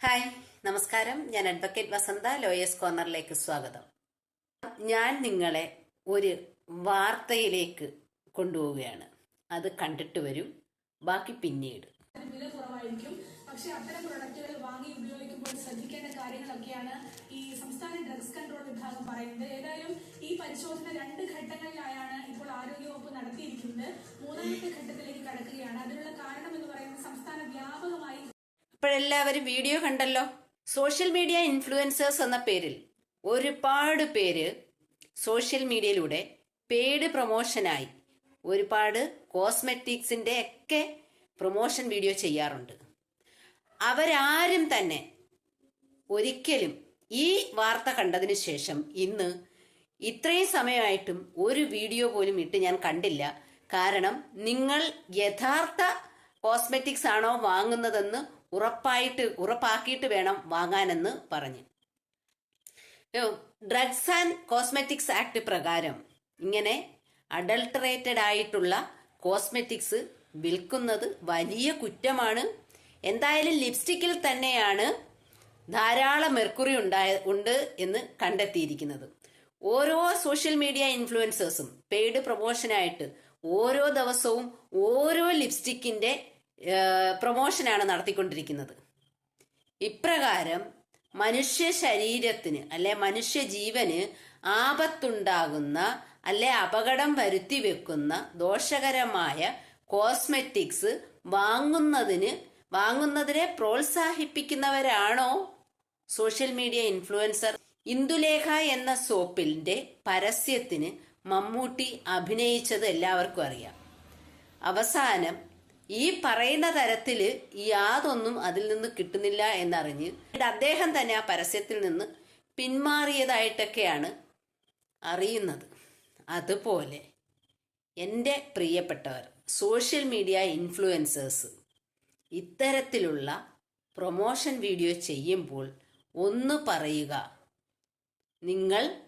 Hi നമസ്കാരം. ഞാൻ advocate വസന്ത lawyers കോർണറിലേക്ക് സ്വാഗതം. ഞാൻ നിങ്ങളെ ഒരു വാർത്തയിലേക്ക് കൊണ്ടുപോവുകയാണ്. അത് കണ്ടിട്ട് വരും. ബാക്കി പിന്നീട്. വില കുറവായിരിക്കും. പക്ഷെ അത്തരം പ്രൊഡക്റ്റുകൾ വാങ്ങി ഉപയോഗിക്കുമ്പോൾ ശ്രദ്ധിക്കേണ്ട കാര്യങ്ങളൊക്കെയാണ് ഈ സംസ്ഥാന ഡ്രഗ്സ് കൺട്രോൾ വിഭാഗം പറയുന്നത്. ഏതായാലും ഈ പരിശോധന രണ്ട് ഘട്ടങ്ങളിലായാണ് ഇപ്പോൾ ആരോഗ്യവകുപ്പ് നടത്തിയിരിക്കുന്നത്. മൂന്നാമത്തെ ഘട്ടത്തിലേക്ക് കടക്കുകയാണ്. അതിനുള്ള കാരണം എന്ന് പറയുന്നത് സംസ്ഥാന വ്യാപകമായി ഇപ്പോഴെല്ലാവരും വീഡിയോ കണ്ടല്ലോ? സോഷ്യൽ മീഡിയ ഇൻഫ്ലുവൻസേഴ്സ് എന്ന പേരിൽ ഒരുപാട് പേര് സോഷ്യൽ മീഡിയയിലൂടെ പെയ്ഡ് പ്രൊമോഷനായി ഒരുപാട് കോസ്മെറ്റിക്സിന്റെ ഒക്കെ പ്രൊമോഷൻ വീഡിയോ ചെയ്യാറുണ്ട്. അവരാരും തന്നെ ഒരിക്കലും ഈ വാർത്ത കണ്ടതിന് ശേഷം ഇന്ന് ഇത്രയും സമയമായിട്ടും ഒരു വീഡിയോ പോലും ഇട്ട് ഞാൻ കണ്ടില്ല. കാരണം നിങ്ങൾ യഥാർത്ഥ കോസ്മെറ്റിക്സ് ആണോ വാങ്ങുന്നതെന്ന് ഉറപ്പായിട്ട് ഉറപ്പാക്കിയിട്ട് വേണം വാങ്ങാനെന്ന് പറഞ്ഞു. ഡ്രഗ്സ് ആൻഡ് കോസ്മെറ്റിക്സ് ആക്ട് പ്രകാരം ഇങ്ങനെ അഡൾട്ടറേറ്റഡ് ആയിട്ടുള്ള കോസ്മെറ്റിക്സ് വിൽക്കുന്നത് വലിയ കുറ്റമാണ്. എന്തായാലും ലിപ്സ്റ്റിക്കിൽ തന്നെയാണ് ധാരാളം മെർക്കുറി ഉണ്ടായ ഉണ്ട് എന്ന് കണ്ടെത്തിയിരിക്കുന്നത്. ഓരോ സോഷ്യൽ മീഡിയ ഇൻഫ്ലുവൻസേഴ്സും പെയ്ഡ് പ്രൊമോഷനായിട്ട് ഓരോ ദിവസവും ഓരോ ലിപ്സ്റ്റിക്കിന്റെ പ്രൊമോഷനാണ് നടത്തിക്കൊണ്ടിരിക്കുന്നത്. ഇപ്രകാരം മനുഷ്യ ശരീരത്തിന് അല്ലെ മനുഷ്യ ജീവന് ആപത്തുണ്ടാകുന്ന അല്ലെ അപകടം വരുത്തി വെക്കുന്ന ദോഷകരമായ കോസ്മെറ്റിക്സ് വാങ്ങുന്നതിന് വാങ്ങുന്നതിനെ പ്രോത്സാഹിപ്പിക്കുന്നവരാണോ? സോഷ്യൽ മീഡിയ ഇൻഫ്ലുവൻസർ ഇന്ദുലേഖ എന്ന സോപ്പിന്റെ പരസ്യത്തിന് മമ്മൂട്ടി അഭിനയിച്ചത് എല്ലാവർക്കും അറിയാം. അവസാനം ഈ പറയുന്ന തരത്തിൽ യാതൊന്നും അതിൽ നിന്ന് കിട്ടുന്നില്ല എന്നറിഞ്ഞ് അദ്ദേഹം തന്നെ ആ പരസ്യത്തിൽ നിന്ന് പിന്മാറിയതായിട്ടൊക്കെയാണ് അറിയുന്നത്. അതുപോലെ എന്റെ പ്രിയപ്പെട്ടവർ സോഷ്യൽ മീഡിയ ഇൻഫ്ലുവൻസേഴ്സ് ഇത്തരത്തിലുള്ള പ്രൊമോഷൻ വീഡിയോ ചെയ്യുമ്പോൾ ഒന്ന് പറയുക നിങ്ങൾ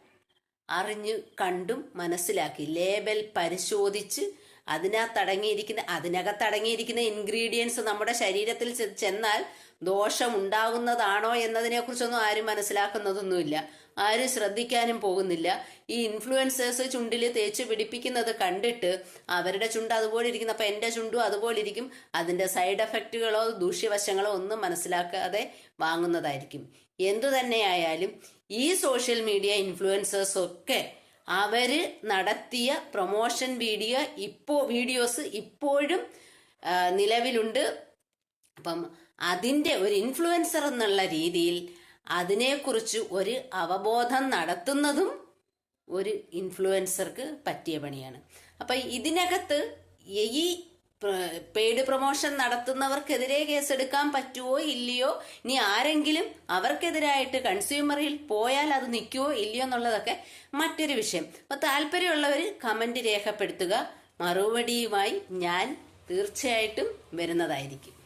അറിഞ്ഞു കണ്ടും മനസ്സിലാക്കി ലേബൽ പരിശോധിച്ച് അതിനകത്ത് അടങ്ങിയിരിക്കുന്ന അതിനകത്ത് അടങ്ങിയിരിക്കുന്ന ഇൻഗ്രീഡിയൻസ് നമ്മുടെ ശരീരത്തിൽ ചെന്നാൽ ദോഷം ഉണ്ടാകുന്നതാണോ എന്നതിനെ കുറിച്ചൊന്നും ആരും മനസ്സിലാക്കുന്നതൊന്നുമില്ല. ആരും ശ്രദ്ധിക്കാനും പോകുന്നില്ല. ഈ ഇൻഫ്ലുവൻസേഴ്സ് ചുണ്ടിൽ തേച്ച് പിടിപ്പിക്കുന്നത് കണ്ടിട്ട് അവരുടെ ചുണ്ട് അതുപോലെ ഇരിക്കുന്ന അപ്പൊ എന്റെ ചുണ്ടും അതുപോലെ ഇരിക്കും. അതിന്റെ സൈഡ് എഫക്റ്റുകളോ ദൂഷ്യവശങ്ങളോ ഒന്നും മനസ്സിലാക്കാതെ വാങ്ങുന്നതായിരിക്കും. എന്തു തന്നെയായാലും ഈ സോഷ്യൽ മീഡിയ ഇൻഫ്ലുവൻസേഴ്സ് ഒക്കെ അവർ നടത്തിയ പ്രൊമോഷൻ വീഡിയോ ഇപ്പോ വീഡിയോസ് ഇപ്പോഴും നിലവിലുണ്ട്. അപ്പം അതിന്റെ ഒരു ഇൻഫ്ലുവൻസർ എന്നുള്ള രീതിയിൽ അതിനെക്കുറിച്ച് ഒരു അവബോധം നടത്തുന്നതും ഒരു ഇൻഫ്ലുവൻസർക്ക് പറ്റിയ പണിയാണ്. അപ്പൊ ഇതിനകത്ത് ഈ പെയ്ഡ് പ്രൊമോഷൻ നടത്തുന്നവർക്കെതിരെ കേസെടുക്കാൻ പറ്റുമോ ഇല്ലയോ? ഇനി ആരെങ്കിലും അവർക്കെതിരായിട്ട് കൺസ്യൂമറിൽ പോയാൽ അത് നിൽക്കുമോ ഇല്ലയോ എന്നുള്ളതൊക്കെ മറ്റൊരു വിഷയം. അപ്പൊ താല്പര്യമുള്ളവർ കമന്റ് രേഖപ്പെടുത്തുക. മറുപടിയുമായി ഞാൻ തീർച്ചയായിട്ടും വരുന്നതായിരിക്കും.